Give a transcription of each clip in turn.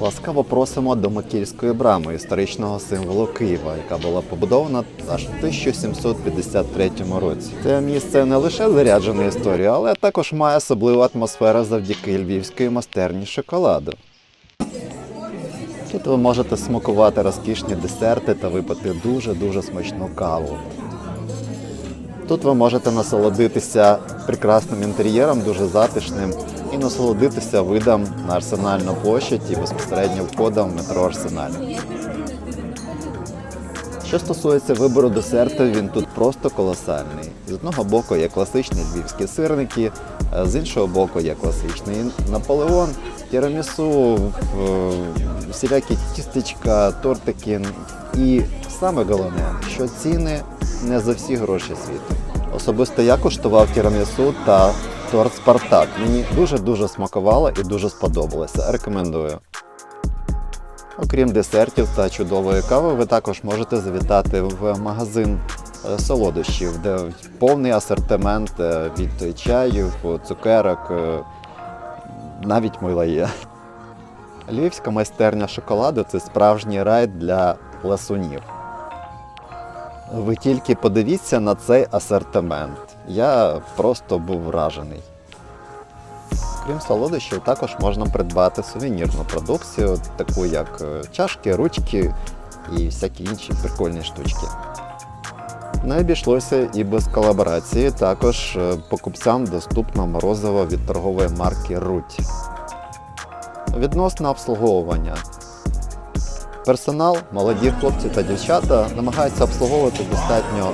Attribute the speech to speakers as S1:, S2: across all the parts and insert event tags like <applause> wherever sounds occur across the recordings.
S1: Ласкаво просимо до Макільської брами, історичного символу Києва, яка була побудована аж в 1753 році. Це місце не лише заряджене історією, але також має особливу атмосферу завдяки львівської майстерні шоколаду. Тут ви можете смакувати розкішні десерти та випити дуже-дуже смачну каву. Тут ви можете насолодитися прекрасним інтер'єром, дуже затишним, і насолодитися видом на арсенальну площадь і безпосередньо входом в метро Арсеналь. Що стосується вибору десерту, він тут просто колосальний. З одного боку є класичні львівські сирники, а з іншого боку є класичний Наполеон, тірамісу, всілякі тістечка, тортики. І саме головне, що ціни не за всі гроші світу. Особисто я куштував тірамісу та торт Спартак. Мені дуже-дуже смакувало і дуже сподобалося. Рекомендую. Окрім десертів та чудової кави, ви також можете завітати в магазин е, солодощів, де повний асортимент е, від чаю, цукерок, е, навіть мила є. Львівська майстерня шоколаду це справжній рай для ласунів. Ви тільки подивіться на цей асортимент. Я просто був вражений. Крім солодощів, також можна придбати сувенірну продукцію, таку як е, чашки, ручки і всякі інші прикольні штучки. Не обійшлося і без колаборації. Також е, покупцям доступно морозиво від торгової марки Руть. Відносно обслуговування. Персонал, молоді хлопці та дівчата намагаються обслуговувати достатньо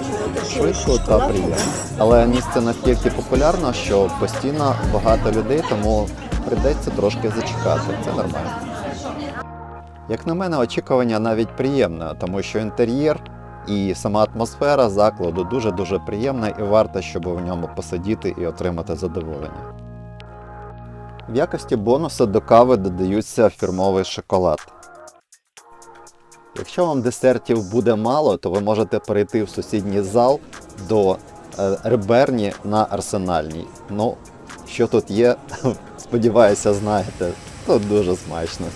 S1: швидко та приємно. Але місце настільки популярно, що постійно багато людей, тому прийдеться трошки зачекати. Це нормально. Як на мене, очікування навіть приємне, тому що інтер'єр і сама атмосфера закладу дуже-дуже приємна і варта, щоб в ньому посидіти і отримати задоволення. В якості бонусу до кави додаються фірмовий шоколад. Якщо вам десертів буде мало, то ви можете перейти в сусідній зал до е, реберні на арсенальній. Ну, що тут є, <laughs> сподіваюся, знаєте, тут дуже смачно.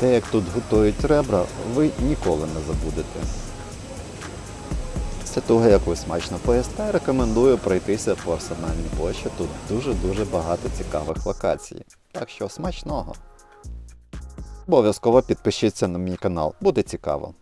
S1: Те, як тут готують ребра, ви ніколи не забудете. Після того, як ви смачно поїсте, рекомендую пройтися по арсенальній площі. Тут дуже-дуже багато цікавих локацій. Так що смачного! Обов'язково підпишіться на мій канал, буде цікаво.